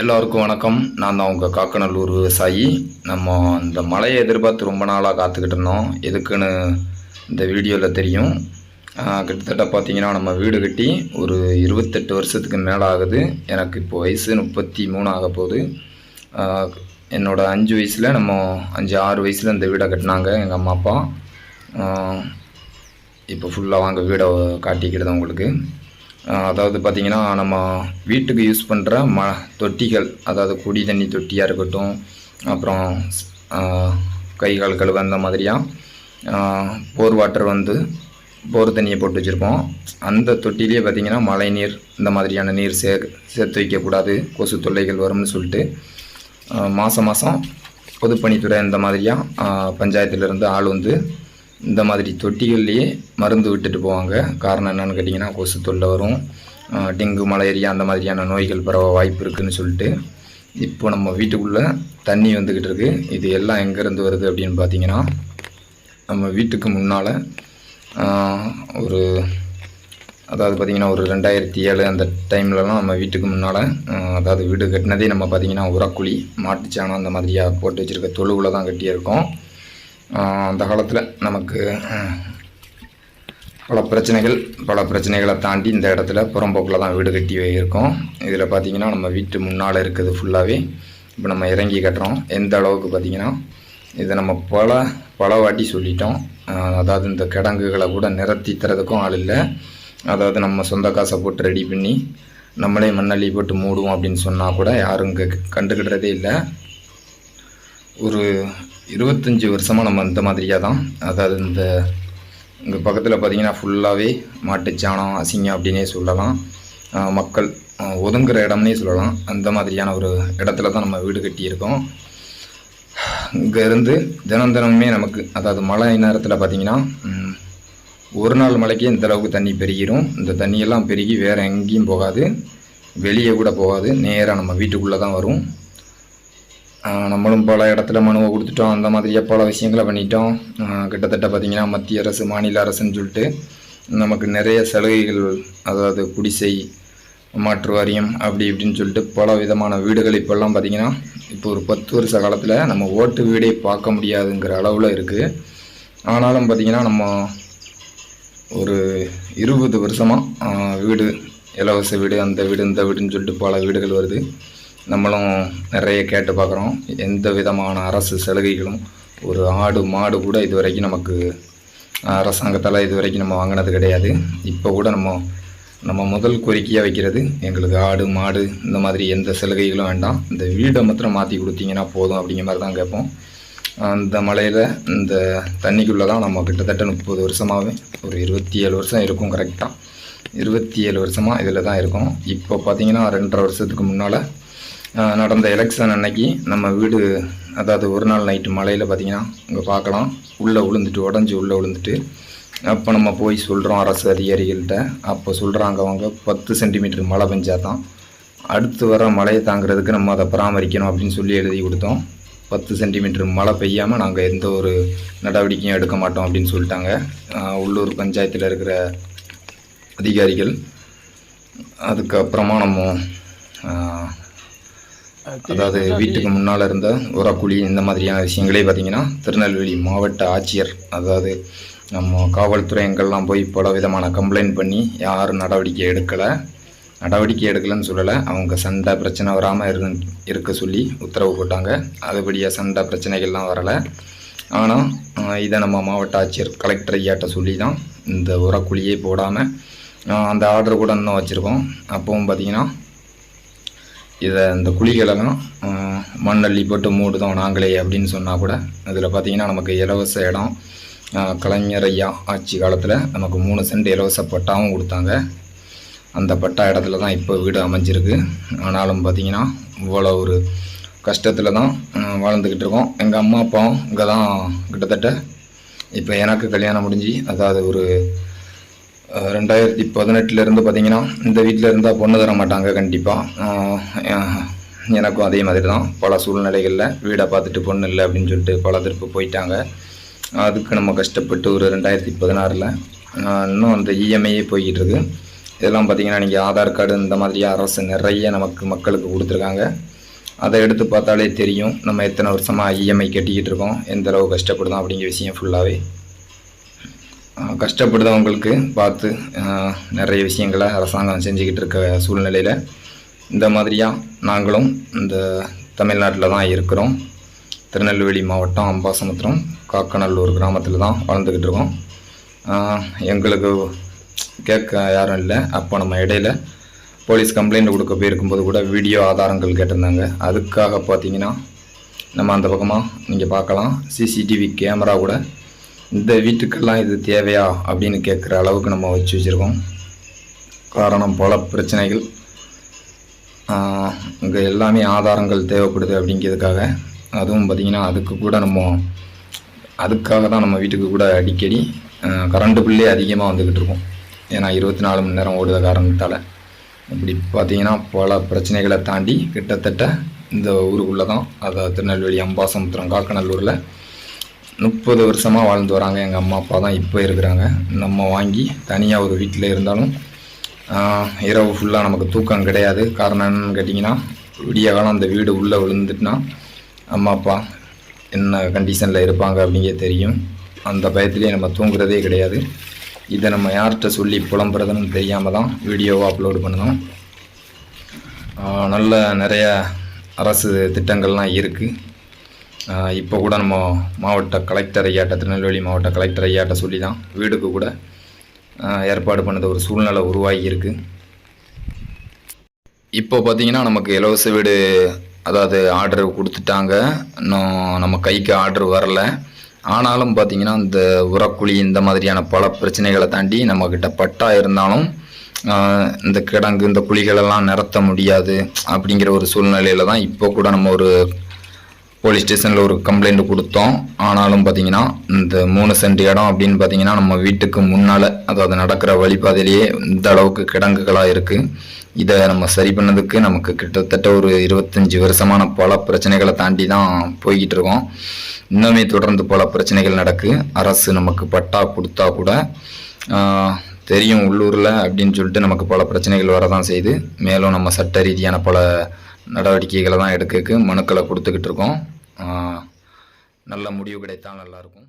எல்லோருக்கும் வணக்கம். நான் தான் உங்கள் காக்கநல்லூர் விவசாயி. நம்ம இந்த மழையை எதிர்பார்த்து ரொம்ப நாளாக காத்துக்கிட்டு இருந்தோம். எதுக்குன்னு இந்த வீடியோவில் தெரியும். கிட்டத்தட்ட பார்த்தீங்கன்னா நம்ம வீடு கட்டி ஒரு இருபத்தெட்டு வருஷத்துக்கு மேலே ஆகுது. எனக்கு இப்போ வயசு முப்பத்தி மூணு ஆக போகுது. என்னோடய அஞ்சு வயசில் நம்ம அஞ்சு ஆறு வயசில் இந்த வீடை கட்டினாங்க எங்கள் அம்மா அப்பா. இப்போ ஃபுல்லாக வாங்க வீடை காட்டிக்கிறது உங்களுக்கு. அதாவது பார்த்திங்கன்னா நம்ம வீட்டுக்கு யூஸ் பண்ணுற ம தொட்டிகள் அதாவது குடி தண்ணி தொட்டியாக இருக்கட்டும் அப்புறம் கை கால் கழுவ அந்த மாதிரியாக போர் வாட்டர் வந்து போர் தண்ணியை போட்டு வச்சுருப்போம். அந்த தொட்டிலே பார்த்திங்கன்னா மழை நீர் இந்த மாதிரியான நீர் சே சேர்த்து வைக்கக்கூடாது. கொசு தொல்லைகள் வரும்னு சொல்லிட்டு மாதம் மாதம் பொதுப்பணித்துறை இந்த மாதிரியாக பஞ்சாயத்துலேருந்து ஆள் வந்து இந்த மாதிரி தொட்டிகள்லேயே மருந்து விட்டுட்டு போவாங்க. காரணம் என்னென்னு கேட்டிங்கன்னா கொசு தொல்லை வரும். டெங்கு மலேரியா அந்த மாதிரியான நோய்கள் பரவ வாய்ப்பு இருக்குதுன்னு சொல்லிட்டு இப்போ நம்ம வீட்டுக்குள்ளே தண்ணி வந்துக்கிட்டு இருக்குது இது எல்லாம் எங்கேருந்து வருது அப்படின்னு பார்த்தீங்கன்னா நம்ம வீட்டுக்கு முன்னால் ஒரு அதாவது பார்த்திங்கன்னா ஒரு ரெண்டாயிரத்தி ஏழு அந்த டைம்லலாம் நம்ம வீட்டுக்கு முன்னால் அதாவது வீடு கட்டினதே நம்ம பார்த்திங்கன்னா உரக்குழி மாட்டுச்சாணம் அந்த மாதிரியாக போட்டு வச்சுருக்க தொழுவில் தான் கட்டியிருக்கோம். அந்த காலத்தில் நமக்கு பல பிரச்சனைகள் பல பிரச்சனைகளை தாண்டி இந்த இடத்துல புறம்போக்கில் தான் வீடு கட்டி இருக்கோம். இதில் பார்த்திங்கன்னா நம்ம வீட்டு முன்னால் இருக்குது ஃபுல்லாகவே இப்போ நம்ம இறங்கி கட்டுறோம். எந்த அளவுக்கு பார்த்தீங்கன்னா இதை நம்ம பல பல வாட்டி சொல்லிட்டோம். அதாவது இந்த கிடங்குகளை கூட நிரத்தி தரதுக்கும் ஆள் இல்லை. அதாவது நம்ம சொந்த காசை போட்டு ரெடி பண்ணி நம்மளே மண்ணள்ளி போட்டு மூடுவோம் அப்படின்னு சொன்னால் கூட யாரும் இங்கே கண்டுக்கிடுறதே இல்லை. ஒரு இருபத்தஞ்சி வருஷமாக நம்ம இந்த மாதிரியாக தான். அதாவது இந்த இங்கே பக்கத்தில் பார்த்தீங்கன்னா ஃபுல்லாகவே மாட்டுச்சாணம் அசிங்கம் அப்படின்னே சொல்லலாம். மக்கள் ஒதுங்குற இடம்னே சொல்லலாம். அந்த மாதிரியான ஒரு இடத்துல தான் நம்ம வீடு கட்டியிருக்கோம். இங்கேருந்து தினம் தினமுமே நமக்கு அதாவது மழை நேரத்தில் பார்த்தீங்கன்னா ஒரு நாள் மழைக்கே இந்த அளவுக்கு தண்ணி பெருகிடும் இந்த தண்ணியெல்லாம் பெருகி வேறு எங்கேயும் போகாது. வெளியே கூட போகாது. நேராக நம்ம வீட்டுக்குள்ளே தான் வரும். நம்மளும் பல இடத்துல மனுவை கொடுத்துட்டோம். அந்த மாதிரியே பல விஷயங்களை பண்ணிட்டோம். கிட்டத்தட்ட பார்த்திங்கன்னா மத்திய அரசு மாநில அரசுன்னு சொல்லிட்டு நமக்கு நிறைய சலுகைகள் அதாவது குடிசை மாற்று வாரியம் அப்படி இப்படின்னு சொல்லிட்டு பல விதமான வீடுகள் இப்போல்லாம் பார்த்திங்கன்னா இப்போ ஒரு பத்து வருஷ காலத்தில் நம்ம ஓட்டு வீடே பார்க்க முடியாதுங்கிற அளவில் இருக்குது ஆனாலும் பார்த்திங்கன்னா நம்ம ஒரு இருபது வருஷமாக வீடு இலவச வீடு அந்த வீடு இந்த வீடுன்னு சொல்லிட்டு பல வீடுகள் வருது. நம்மளும் நிறைய கேட்டு பார்க்குறோம். எந்த விதமான அரசு சலுகைகளும் ஒரு ஆடு மாடு கூட இது வரைக்கும் நமக்கு அரசாங்கத்தால் இது வரைக்கும் நம்ம வாங்கினது கிடையாது. இப்போ கூட நம்ம நம்ம முதல் கோரிக்கையாக வைக்கிறது எங்களுக்கு ஆடு மாடு இந்த மாதிரி எந்த சலுகைகளும் வேண்டாம். இந்த வீடை மாத்திரம் மாற்றி கொடுத்தீங்கன்னா போதும் அப்படிங்கிற மாதிரி தான் கேட்போம். அந்த மலையில் இந்த தண்ணிக்குள்ளே தான் நம்ம கிட்டத்தட்ட முப்பது வருஷமாகவே ஒரு இருபத்தி ஏழு வருஷம் இருக்கும் கரெக்டாக இருபத்தி ஏழு வருஷமாக இதில் தான் இருக்கும். இப்போ பார்த்தீங்கன்னா ரெண்டரை வருஷத்துக்கு முன்னால் நடந்த எலெக்ஷன் அன்னைக்கு நம்ம வீடு அதாவது ஒரு நாள் நைட்டு மலையில் பார்த்தீங்கன்னா இங்கே பார்க்கலாம் உள்ளே விழுந்துட்டு உடஞ்சி உள்ளே விழுந்துட்டு அப்போ நம்ம போய் சொல்கிறோம் அரசு அதிகாரிகள்கிட்ட. அப்போ சொல்கிறாங்க அவங்க பத்து சென்டிமீட்டர் மழை பெஞ்சா தான் அடுத்து வர மழையை தாங்கிறதுக்கு நம்ம அதை பராமரிக்கணும் அப்படின்னு சொல்லி எழுதி கொடுத்தோம். பத்து சென்டிமீட்டர் மழை பெய்யாமல் நாங்கள் எந்த ஒரு நடவடிக்கையும் எடுக்க மாட்டோம் அப்படின்னு சொல்லிட்டாங்க. உள்ளூர் பஞ்சாயத்தில் இருக்கிற அதிகாரிகள். அதுக்கப்புறமா நம்ம அதாவது வீட்டுக்கு முன்னால் இருந்த உரக்குழி இந்த மாதிரியான விஷயங்களே பார்த்திங்கன்னா திருநெல்வேலி மாவட்ட ஆட்சியர் அதாவது நம்ம காவல்துறை எங்கெல்லாம் போய் பல விதமான கம்ப்ளைண்ட் பண்ணி யாரும் நடவடிக்கை எடுக்கலை நடவடிக்கை எடுக்கலைன்னு சொல்லலை அவங்க சண்டை பிரச்சனை வராமல் இரு இருக்க சொல்லி உத்தரவு போட்டாங்க. அதுபடியாக சண்டை பிரச்சனைகள்லாம் வரலை. ஆனால் இதை நம்ம மாவட்ட ஆட்சியர் கலெக்டர் ஐயாட்ட சொல்லி தான் இந்த உரக்குழியே போடாமல் அந்த ஆர்டர் கூட இன்னும் வச்சுருக்கோம். அப்பவும் பார்த்திங்கன்னா இதை இந்த குழிகளெல்லாம் மண்ணள்ளி போட்டு மூடுதோம் நாங்களே அப்படின்னு சொன்னால் கூட அதில் பார்த்திங்கன்னா நமக்கு இலவச இடம் கலைஞர் ஐயா ஆட்சி காலத்தில் நமக்கு மூணு சென்ட் இலவச பட்டாவும் கொடுத்தாங்க. அந்த பட்டா இடத்துல தான் இப்போ வீடு அமைஞ்சிருக்கு. ஆனாலும் பார்த்தீங்கன்னா இவ்வளோ ஒரு கஷ்டத்தில் தான் வாழ்ந்துக்கிட்டு இருக்கோம். எங்கள் அம்மா அப்பாவும் இங்கே தான் கிட்டத்தட்ட இப்போ எனக்கு கல்யாணம் முடிஞ்சு அதாவது ஒரு ரெண்டாயிரத்தி பதினெட்டுலேருந்து பார்த்தீங்கன்னா இந்த வீட்டில் இருந்தால் பொண்ணு தர மாட்டாங்க கண்டிப்பாக எனக்கும் அதே மாதிரி தான் பல சூழ்நிலைகளில் வீடை பார்த்துட்டு பொண்ணு இல்லை அப்படின்னு சொல்லிட்டு பல திருப்பு போயிட்டாங்க. அதுக்கு நம்ம கஷ்டப்பட்டு ஒரு ரெண்டாயிரத்தி பதினாறில் இன்னும் அந்த இஎம்ஐயே போய்கிட்டு இருக்கு. இதெல்லாம் பார்த்தீங்கன்னா நீங்கள் ஆதார் கார்டு இந்த மாதிரி அரசு நிறைய நமக்கு மக்களுக்கு கொடுத்துருக்காங்க. அதை எடுத்து பார்த்தாலே தெரியும் நம்ம எத்தனை வருஷமாக இஎம்ஐ கட்டிக்கிட்டு இருக்கோம் எந்த அளவு கஷ்டப்படுதோம் அப்படிங்கிற விஷயம் ஃபுல்லாகவே கஷ்டப்படுதவங்களுக்கு பார்த்து நிறைய விஷயங்களை அரசாங்கம் செஞ்சுக்கிட்டு இருக்க சூழ்நிலையில் இந்த மாதிரியாக நாங்களும் இந்த தமிழ்நாட்டில் தான் இருக்கிறோம். திருநெல்வேலி மாவட்டம் அம்பாசமுத்திரம் காக்கநல்லூர் கிராமத்தில் தான் வளர்ந்துக்கிட்டு இருக்கோம். எங்களுக்கு கேட்க யாரும் இல்லை. அப்போ நம்ம இடையில போலீஸ் கம்ப்ளைண்ட் கொடுக்க போயிருக்கும்போது கூட வீடியோ ஆதாரங்கள் கேட்டிருந்தாங்க. அதுக்காக பார்த்தீங்கன்னா நம்ம அந்த பக்கமாக நீங்கள் பார்க்கலாம். சிசிடிவி கேமரா கூட இந்த வீட்டுக்கெல்லாம் இது தேவையா அப்படின்னு கேட்குற அளவுக்கு நம்ம வச்சு வச்சுருக்கோம். காரணம் பல பிரச்சனைகள். இங்கே எல்லாமே ஆதாரங்கள் தேவைப்படுது அப்படிங்கிறதுக்காக. அதுவும் பார்த்திங்கன்னா அதுக்கு கூட நம்ம அதுக்காக தான் நம்ம வீட்டுக்கு கூட அடிக்கடி கரண்ட்டு பில்லே அதிகமாக வந்துக்கிட்டு இருக்கோம். ஏன்னா இருபத்தி நாலு மணி நேரம் ஓடுத காரணத்தால். இப்படி பார்த்திங்கன்னா பல பிரச்சனைகளை தாண்டி கிட்டத்தட்ட இந்த ஊருக்குள்ளே தான் அதாவது திருநெல்வேலி அம்பாசமுத்திரம் காக்கநல்லூரில் முப்பது வருஷமாக வாழ்ந்து வராங்க. எங்கள் அம்மா அப்பா தான் இப்போ இருக்கிறாங்க. நம்ம வாங்கி தனியாக ஒரு வீட்டில் இருந்தாலும் இரவு ஃபுல்லாக நமக்கு தூக்கம் கிடையாது. காரணம் என்னன்னு கேட்டிங்கன்னா விடிய காலம் அந்த வீடு உள்ளே விழுந்துட்டுனா அம்மா அப்பா என்ன கண்டிஷனில் இருப்பாங்க அப்படிங்க தெரியும். அந்த பயத்துலேயே நம்ம தூங்குறதே கிடையாது. இதை நம்ம யார்கிட்ட சொல்லி புலம்புறதுன்னு தெரியாமல் தான் வீடியோவை அப்லோடு பண்ணணும். நல்ல நிறைய அரசு திட்டங்கள்லாம் இருக்குது இப்போ கூட நம்ம மாவட்ட கலெக்டர் ஐயாட்ட திருநெல்வேலி மாவட்ட கலெக்டர் ஐயாட்ட சொல்லி தான் வீடுக்கு கூட ஏற்பாடு பண்ணது ஒரு சூழ்நிலை உருவாகியிருக்கு. இப்போ பார்த்தீங்கன்னா நமக்கு இலவச வீடு அதாவது ஆர்டர் கொடுத்துட்டாங்க. இன்னும் நம்ம கைக்கு ஆர்டர் வரல. ஆனாலும் பார்த்தீங்கன்னா இந்த உரக்குழி இந்த மாதிரியான பல பிரச்சனைகளை தாண்டி நம்மக்கிட்ட பட்டா இருந்தாலும் இந்த கிடங்கு இந்த குழிகளெல்லாம் நிறத்த முடியாது அப்படிங்கிற ஒரு சூழ்நிலையில தான் இப்போ கூட நம்ம ஒரு போலீஸ் ஸ்டேஷனில் ஒரு கம்ப்ளைண்ட் கொடுத்தோம். ஆனாலும் பார்த்தீங்கன்னா இந்த மூணு சென்ட் இடம் அப்படின்னு பார்த்தீங்கன்னா நம்ம வீட்டுக்கு முன்னால் அதாவது நடக்கிற வழிபாதையிலேயே இந்த அளவுக்கு கிடங்குகளாக இருக்குது இதை நம்ம சரி பண்ணதுக்கு நமக்கு கிட்டத்தட்ட ஒரு இருபத்தஞ்சி வருஷமான பல பிரச்சனைகளை தாண்டி தான் போய்கிட்டு இருக்கோம். இன்னுமே தொடர்ந்து பல பிரச்சனைகள் நடக்கு. அரசு நமக்கு பட்டா கொடுத்தா கூட தெரியும் உள்ளூரில் அப்படின்னு சொல்லிட்டு நமக்கு பல பிரச்சனைகள் வரதான் செய்யுது மேலும் நம்ம சட்ட ரீதியான பல நடவடிக்கைகளை தான் எடுக்க மனுக்களை கொடுத்துக்கிட்டு இருக்கோம். நல்ல முடிவு கிடைத்தால் நல்லாயிருக்கும்.